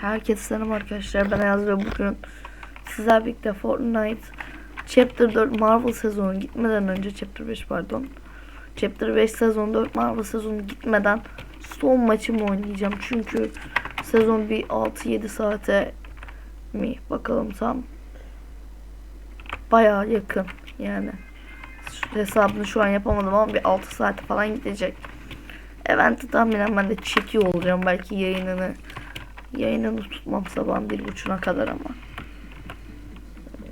Herkese selam arkadaşlar. Ben Ayaz ve bugün sizlerle birlikte Fortnite Chapter 4 Marvel sezonu gitmeden önce Chapter 5 pardon. Chapter 5 sezon 4 Marvel sezonu gitmeden son maçımı oynayacağım. Çünkü sezon bir 6-7 saate mi bakalım tam. Bayağı yakın yani. Hesabını şu an yapamadım ama bir 6 saate falan gidecek. Event'i tahminen ben de çekiyor olacağım. Belki yayınını yayınını tutmam sabahın bir buçuna kadar ama.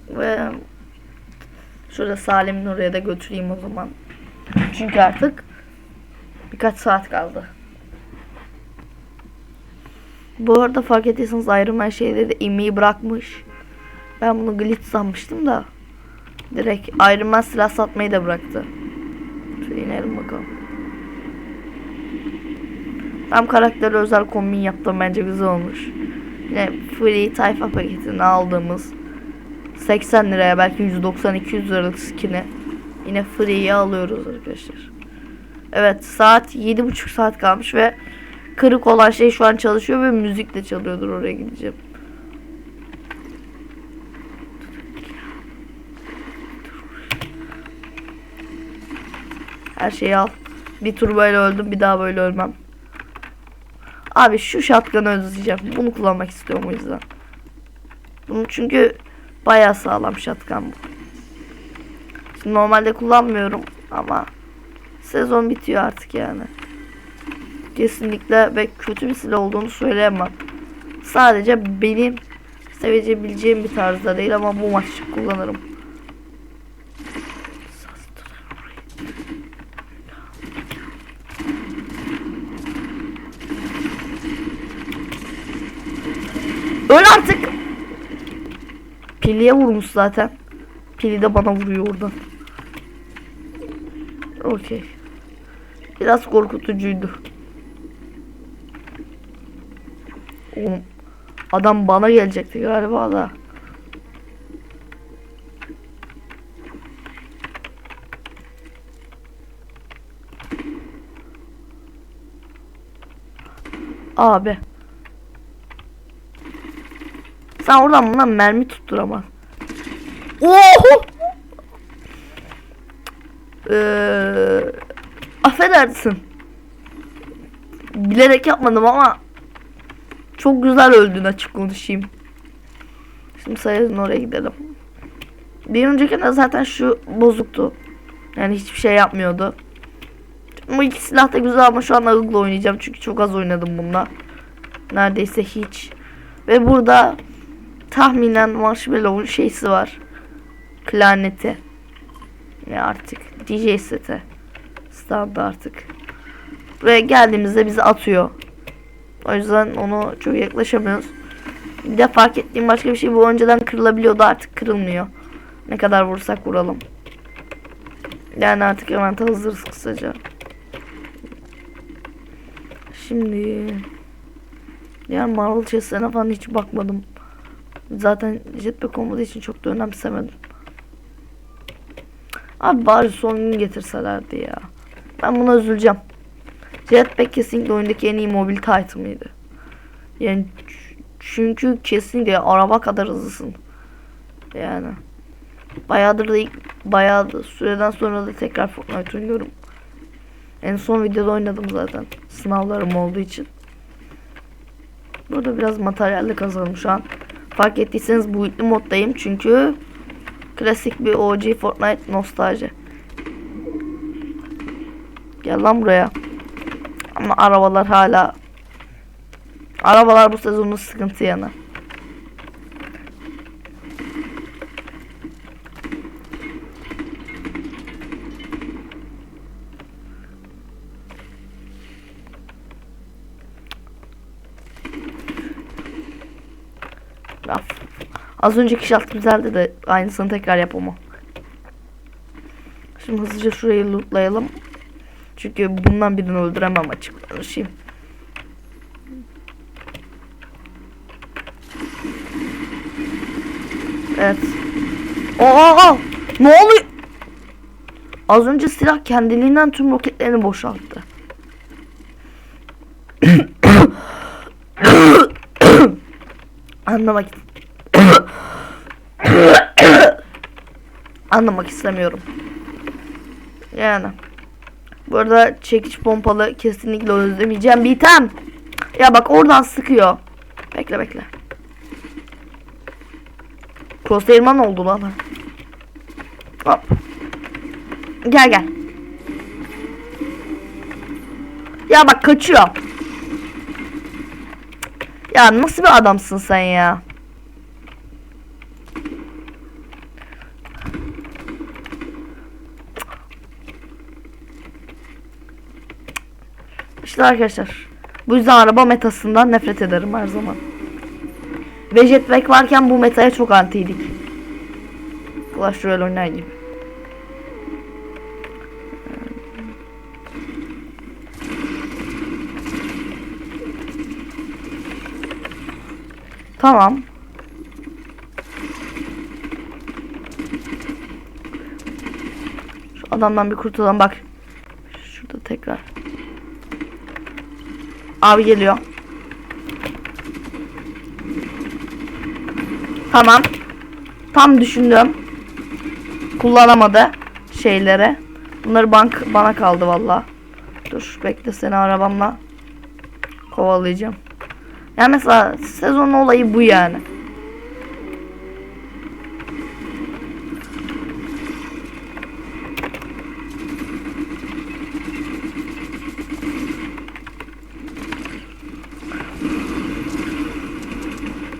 Ve şurada Salim'in oraya da götüreyim o zaman. Çünkü artık birkaç saat kaldı. Bu arada fark ettiyseniz Iron şeyleri de inmeyi bırakmış. Ben bunu glitch sanmıştım da. Direkt Iron Man silah satmayı da bıraktı. Şöyle inelim bakalım. Tam karaktere özel kombin yaptım bence güzel olmuş. Yine free tayfa paketini aldığımız 80 liraya belki 190-200 liralık skin'i yine free'ye alıyoruz arkadaşlar. Evet saat 7.5 saat kalmış ve kırık olan şey şu an çalışıyor ve müzik de çalıyordur oraya gideceğim. Her şeyi al. Bir tur böyle öldüm bir daha böyle ölmem. Abi şu shotgun'ı özleyeceğim. Bunu kullanmak istiyorum o yüzden. Bunu çünkü bayağı sağlam shotgun bu. Şimdi normalde kullanmıyorum ama sezon bitiyor artık yani. Kesinlikle ve kötü bir silah olduğunu söyleyemem. Sadece benim sevebileceğim bir tarzda değil ama bu maç için kullanırım. Öl artık. Piliye vurmuş zaten. Pili de bana vuruyor oradan. Okey. Biraz korkutucuydu. Oğlum, adam bana gelecekti galiba da. Abi. Sen oradan buna mermi tutturamaz. Oho! Ee, affedersin. Bilerek yapmadım ama çok güzel öldün açık konuşayım. Şimdi sayının oraya gidelim. Bir öncekinde zaten şu bozuktu. Yani hiçbir şey yapmıyordu. Bu iki silah da güzel ama şu an ağırla oynayacağım çünkü çok az oynadım bunda. Neredeyse hiç. Ve burada tahminen Marshmallow'un şeysi var. Klarneti. Ne artık DJ seti. Standı artık. Ve geldiğimizde bizi atıyor. O yüzden onu çok yaklaşamıyoruz. Bir de fark ettiğim başka bir şey bu önceden kırılabiliyordu artık kırılmıyor. Ne kadar vursak vuralım. Yani artık hemen hazırız kısaca. Şimdi yani Marvel chestlerine falan hiç bakmadım. Zaten jetpack olmadığı için çok da önemsemedim. Abi bari son gün getirselerdi ya. Ben buna üzüleceğim. Jetpack kesinlikle oyundaki en iyi mobil item'ıydı. Yani çünkü kesinlikle araba kadar hızlısın. Yani. Bayağıdır da ilk bayağı da süreden sonra da tekrar Fortnite oynuyorum. En son videoda oynadım zaten. Sınavlarım olduğu için. Burada biraz materyalle kazandım şu an. Fark ettiyseniz yüklü moddayım çünkü klasik bir OG Fortnite nostalji. Gel lan buraya. Ama arabalar hala Arabalar bu sezonun sıkıntı yanı. Az önceki şart güzeldi de aynısını tekrar yapamam. Şimdi hızlıca şurayı lootlayalım. Çünkü bundan birini öldüremem açık konuşayım. Evet. Aa, ne oluyor? Az önce silah kendiliğinden tüm roketlerini boşalttı. Anlamak Anlamak istemiyorum. Yani. Bu arada çekiç pompalı kesinlikle özlemeyeceğim bir. Ya bak oradan sıkıyor. Bekle bekle. Crosshair'man oldu lan. Hop. Gel gel. Ya bak kaçıyor. Ya nasıl bir adamsın sen ya? İşte arkadaşlar. Bu yüzden araba metasından nefret ederim her zaman. Ve jetpack varken bu metaya çok antiydik. Clash Royale oynar gibi. Tamam. Şu adamdan bir kurtulalım bak. Şurada tekrar. Abi geliyor. Tamam. Tam düşündüm. Kullanamadı şeyleri. Bunları bank bana kaldı valla. Dur bekle seni arabamla kovalayacağım. Yani mesela sezonun olayı bu yani.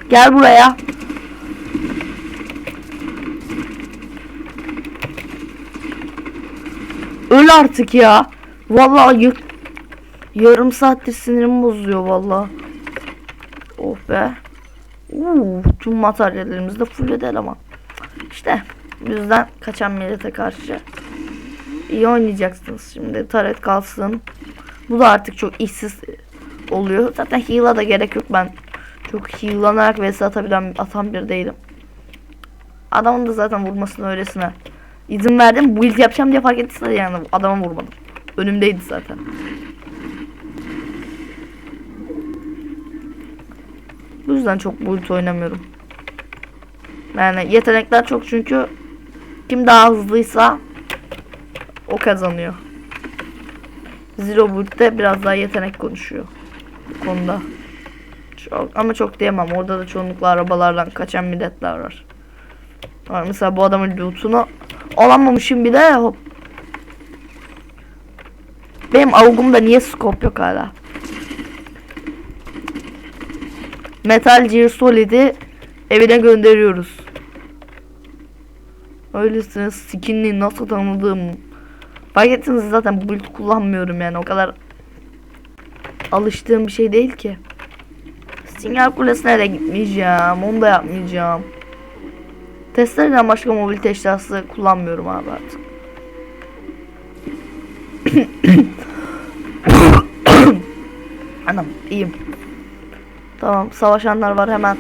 Gel buraya. Öl artık ya. Vallahi y- yarım saattir sinirim bozuyor vallahi. Oh be. Uuu, tüm materyallerimiz de full eleman. İşte bu yüzden kaçan millete karşı iyi oynayacaksınız şimdi. Taret kalsın. Bu da artık çok işsiz oluyor. Zaten heal'a da gerek yok ben. Çok heal'lanarak vs atabilen atan bir değilim. Adamın da zaten vurmasını öylesine izin verdim. Bu ilk yapacağım diye fark ettiyse yani adama vurmadım. Önümdeydi zaten. Bu yüzden çok build oynamıyorum. Yani yetenekler çok çünkü kim daha hızlıysa o kazanıyor. Zero build'de biraz daha yetenek konuşuyor bu konuda. Çok, ama çok diyemem. Orada da çoğunlukla arabalardan kaçan milletler var. var mesela bu adamın lootunu alamamışım bile hop. Benim avgumda niye scope yok hala? Metal Gear Solid'i evine gönderiyoruz. Öylesine skinli nasıl tanıdığım fark ettiniz zaten bu build kullanmıyorum yani o kadar alıştığım bir şey değil ki. Sinyal kulesine de gitmeyeceğim. Onu da yapmayacağım. Testlerden başka mobilite eşyası kullanmıyorum abi artık. Anam iyiyim. Tamam savaşanlar var hemen.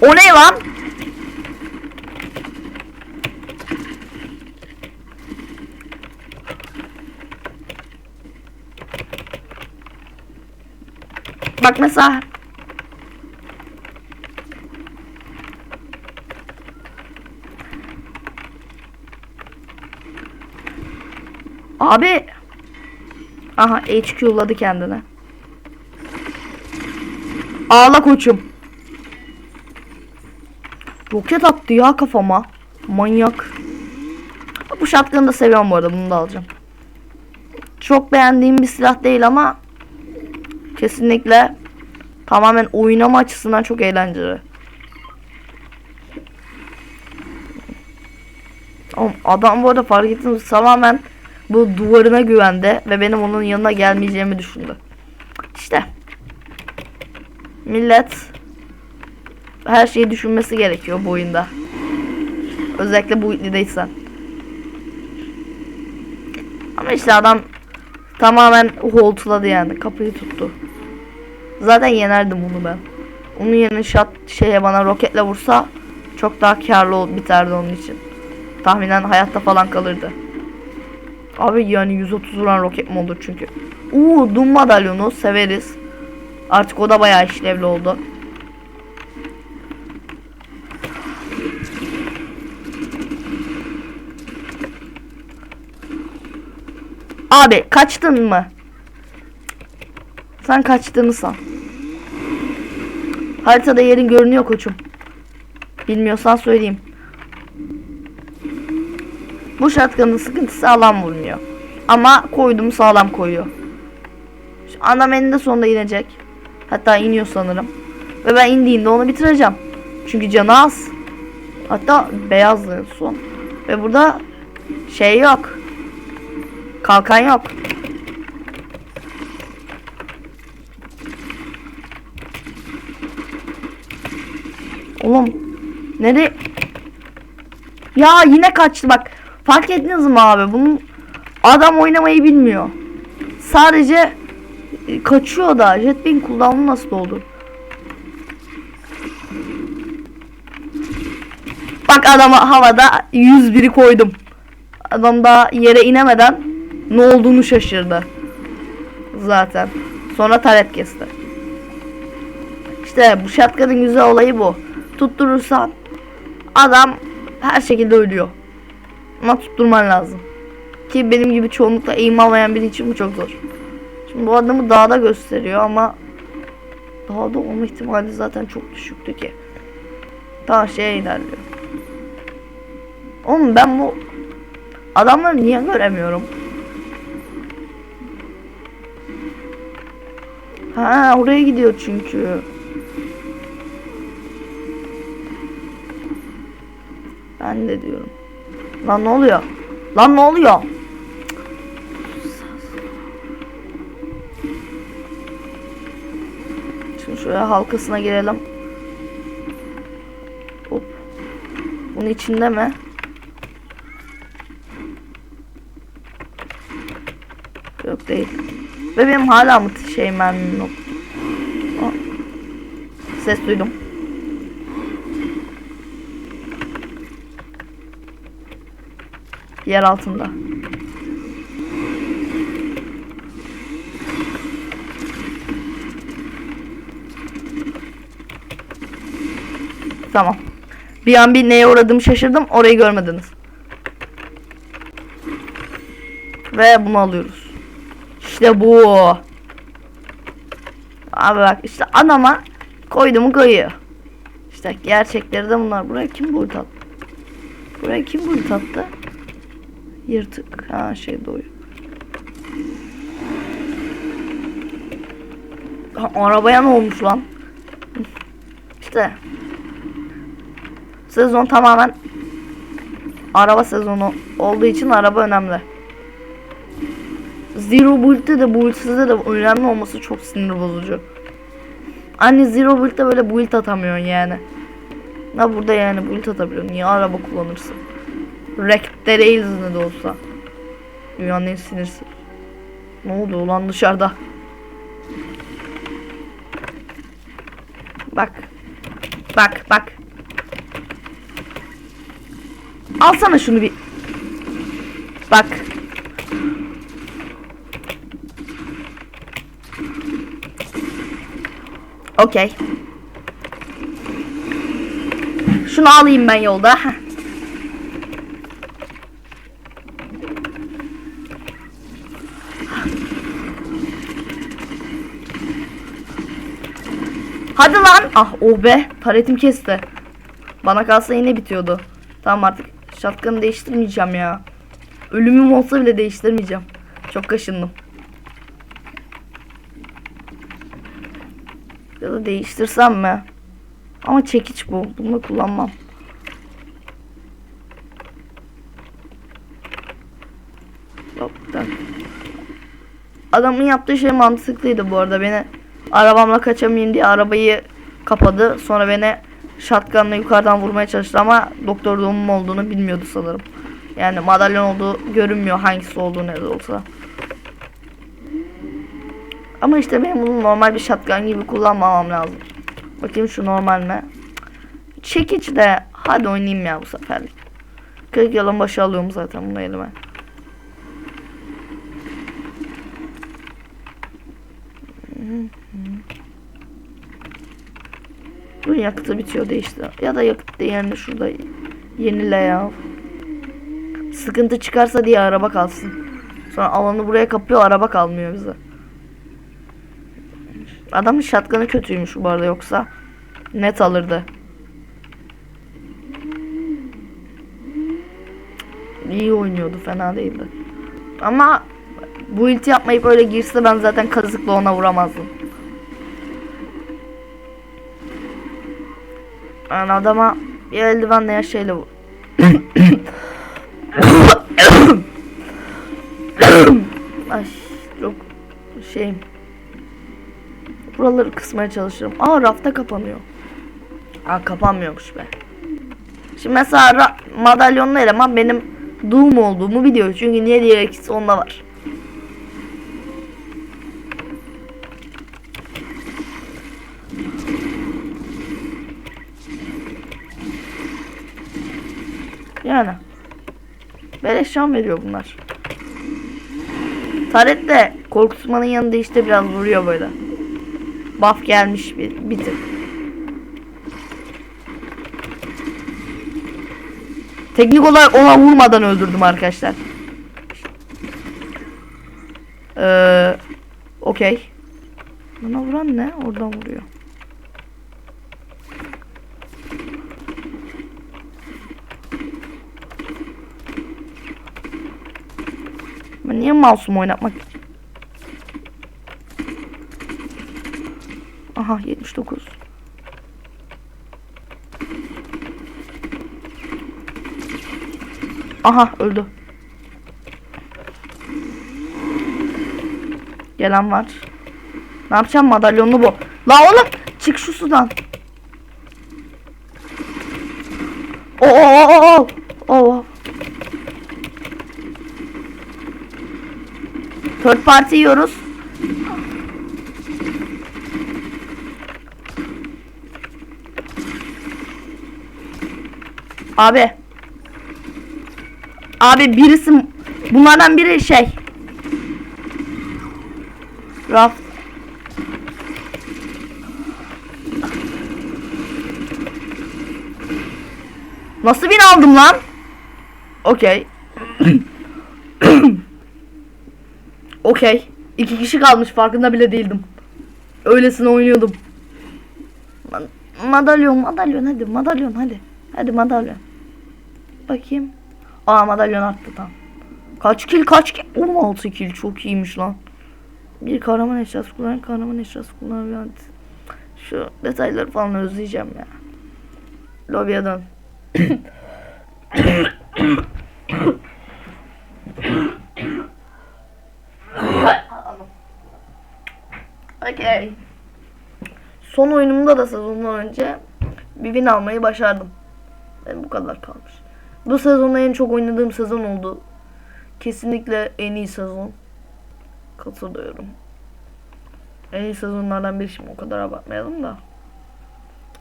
O ne lan? Mesela Abi Aha HQ'ladı kendine. Ağla koçum. Roket attı ya kafama. Manyak. Bu shotgun'ı da seviyorum bu arada. Bunu da alacağım. Çok beğendiğim bir silah değil ama kesinlikle tamamen oynama açısından çok eğlenceli. Adam bu arada fark ettiniz tamamen bu duvarına güvendi ve benim onun yanına gelmeyeceğimi düşündü. İşte millet her şeyi düşünmesi gerekiyor bu oyunda. Özellikle bu iddiadaysan. Ama işte adam tamamen holtladı yani kapıyı tuttu. Zaten yenerdim bunu ben. Onun yerine shot şeye bana roketle vursa çok daha karlı ol- biterdi onun için. Tahminen hayatta falan kalırdı. Abi yani 130 vuran roket mi olur çünkü. Uuu Doom madalyonu severiz. Artık o da bayağı işlevli oldu. Abi kaçtın mı? Sen kaçtığını san. Haritada yerin görünüyor koçum. Bilmiyorsan söyleyeyim. Bu şatkanın sıkıntısı sağlam vurmuyor. Ama koydum sağlam koyuyor. Şu anam eninde sonunda inecek. Hatta iniyor sanırım. Ve ben indiğinde onu bitireceğim. Çünkü canı az. Hatta beyazdı en son. Ve burada şey yok. Kalkan yok. Oğlum nereye? Ya yine kaçtı bak. Fark ettiniz mi abi? Bunun adam oynamayı bilmiyor. Sadece e, kaçıyor da. Jetpack'in kullanımı nasıl oldu? Bak adama havada 101'i koydum. Adam daha yere inemeden ne olduğunu şaşırdı. Zaten. Sonra taret kesti. İşte bu şatkanın güzel olayı bu. Tutturursan adam her şekilde ölüyor. Ama tutturman lazım. Ki benim gibi çoğunlukla eğim almayan biri için bu çok zor. Şimdi bu adamı dağda gösteriyor ama dağda olma ihtimali zaten çok düşüktü ki. Daha şeye ilerliyor. Oğlum ben bu adamları niye göremiyorum? Ha oraya gidiyor çünkü. Ben de diyorum. Lan ne oluyor? Lan ne oluyor? Şimdi şöyle halkasına girelim. Hop. Bunun içinde mi? Yok değil. Ve benim hala mı şey? Aa. Ses duydum. Yer altında. Tamam. Bir an bir neye uğradığımı şaşırdım. Orayı görmediniz. Ve bunu alıyoruz. İşte bu. Abi bak işte adama koydu mu koyuyor. İşte gerçekleri de bunlar. Buraya kim bulut attı? Buraya kim bulut attı? Yırtık. Ha şey doyuyor. Ha, arabaya ne olmuş lan? İşte. Sezon tamamen araba sezonu olduğu için araba önemli. Zero Build'de de Build'sizde de önemli olması çok sinir bozucu. Anne Zero Build'de böyle build atamıyorsun yani. Ya burada yani build atabiliyorsun. Niye araba kullanırsın? Wreck'te değiliz ne de olsa. Dünyanın en sinirsiz. Ne oldu ulan dışarıda? Bak. Bak bak. Alsana şunu bir. Bak. Okey. Şunu alayım ben yolda. Hadi lan. Ah oh be. Taretim kesti. Bana kalsa yine bitiyordu. Tamam artık şapkanı değiştirmeyeceğim ya. Ölümüm olsa bile değiştirmeyeceğim. Çok kaşındım. Ya da değiştirsem mi? Ama çekiç bu. Bunu kullanmam. Adamın yaptığı şey mantıklıydı bu arada. Beni arabamla kaçamayayım diye arabayı kapadı. Sonra beni shotgunla yukarıdan vurmaya çalıştı ama doktor doğumum olduğunu bilmiyordu sanırım. Yani madalyon olduğu görünmüyor hangisi olduğu ne olsa. Ama işte benim bunu normal bir shotgun gibi kullanmamam lazım. Bakayım şu normal mi? Çekiç de hadi oynayayım ya bu seferlik. 40 yılın başı alıyorum zaten bunu elime. Dur yakıtı bitiyor değişti. Ya da yakıt değerini şurada yenile ya. Sıkıntı çıkarsa diye araba kalsın. Sonra alanı buraya kapıyor araba kalmıyor bize. Adamın şatkanı kötüymüş bu arada yoksa net alırdı. İyi oynuyordu fena değildi. Ama bu ulti yapmayıp öyle girse ben zaten kazıkla ona vuramazdım. Ben adama bir eldivenle ya şeyle vur. Ay çok şeyim. Buraları kısmaya çalışırım. Aa rafta kapanıyor. Aa kapanmıyormuş be. Şimdi mesela madalyonlu eleman benim Doom olduğumu biliyor. Çünkü niye ikisi onda var. Yani. Beleş can veriyor bunlar. Taret de korkutmanın yanında işte biraz vuruyor böyle. Buff gelmiş bir, bir tık. Teknik olarak ona vurmadan öldürdüm arkadaşlar. Ee, okey. Bana vuran ne? Oradan vuruyor. Ben niye mouse'umu oynatmak? Aha 79. Aha öldü. Gelen var. Ne yapacağım madalyonlu bu. La oğlum çık şu sudan. Oo oo oo oo. Oo. Third party yiyoruz. Abi. Abi birisi bunlardan biri şey. Raf. Nasıl bin aldım lan? Okey. Okey. İki kişi kalmış farkında bile değildim. Öylesine oynuyordum. Ma- madalyon madalyon hadi madalyon hadi. Hadi madalyon. Bakayım. Aa madalyon arttı tamam. Kaç kill kaç kill? 16 kill çok iyiymiş lan. Bir kahraman eşyası kullanan kahraman eşyası kullanan Şu detayları falan özleyeceğim ya. Lobiye dön. Okey. Son oyunumda da sezondan önce bir win almayı başardım. Ben bu kadar kalmış. Bu sezonda en çok oynadığım sezon oldu. Kesinlikle en iyi sezon. Katılıyorum. En iyi sezonlardan biri şimdi o kadar abartmayalım da.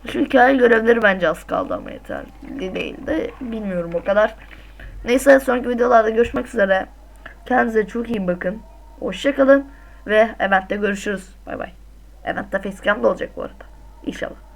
Şu hikaye görevleri bence az kaldı ama yeterli değil de bilmiyorum o kadar. Neyse sonraki videolarda görüşmek üzere. Kendinize çok iyi bakın. Hoşçakalın ve eventte görüşürüz. Bay bay. Eventte facecam da olacak bu arada. İnşallah.